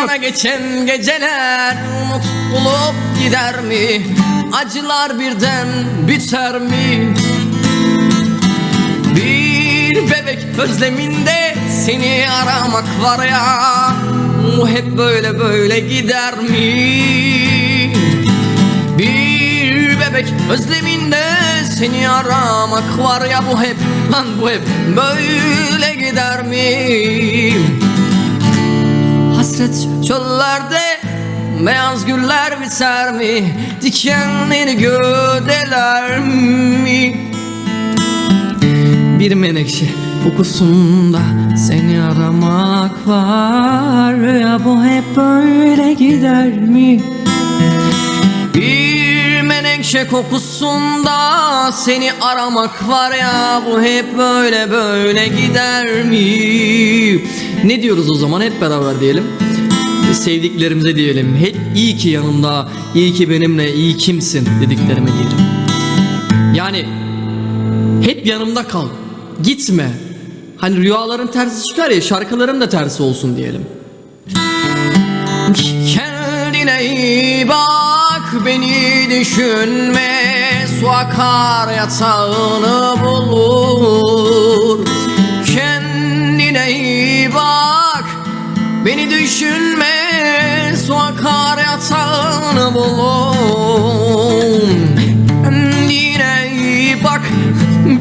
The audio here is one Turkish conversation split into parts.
Yana geçen geceler umut olup gider mi? Acılar birden biter mi? Bir bebek özleminde seni aramak var ya Bu hep böyle böyle gider mi? Bir bebek özleminde seni aramak var ya bu hep lan bu hep böyle gider mi? Hasret çöllerde beyaz güller biter mi? Dikenleri gövdeler mi? Bir menekşe kokusunda seni aramak var ya bu hep böyle gider mi? Bir menekşe kokusunda seni aramak var ya bu hep böyle böyle gider mi? Ne diyoruz o zaman hep beraber diyelim. Sevdiklerimize diyelim. Hep iyi ki yanımda, iyi ki benimle, iyi kimsin dediklerime diyelim. Yani hep yanımda kal. Gitme. Hani rüyaların tersi çıkar ya şarkıların da tersi olsun diyelim. Kendine iyi bak beni düşünme Su akar yatağını bulur bak. Beni düşünme Su akar yatağını bulur Kendine iyi bak.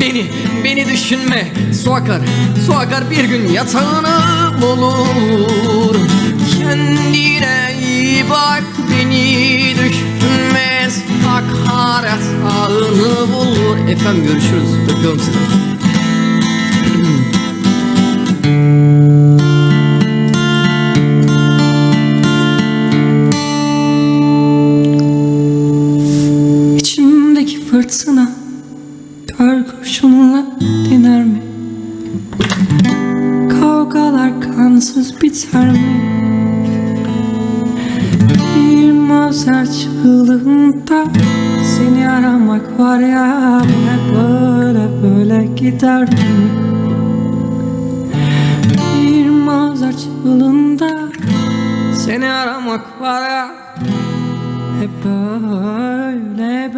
Beni, beni düşünme Su akar, su akar bir gün yatağını bulur Kendine iyi bak Beni düşünme Su akar yatağını bulur Efendim görüşürüz Öpüyorum sizi fırtına Kar kurşunla diner mi? Kavgalar kansız biter mi? Bir mazer çığlığında Seni aramak var ya hep böyle böyle gider mi? Bir mazer çığlığında Seni aramak var ya Hep böyle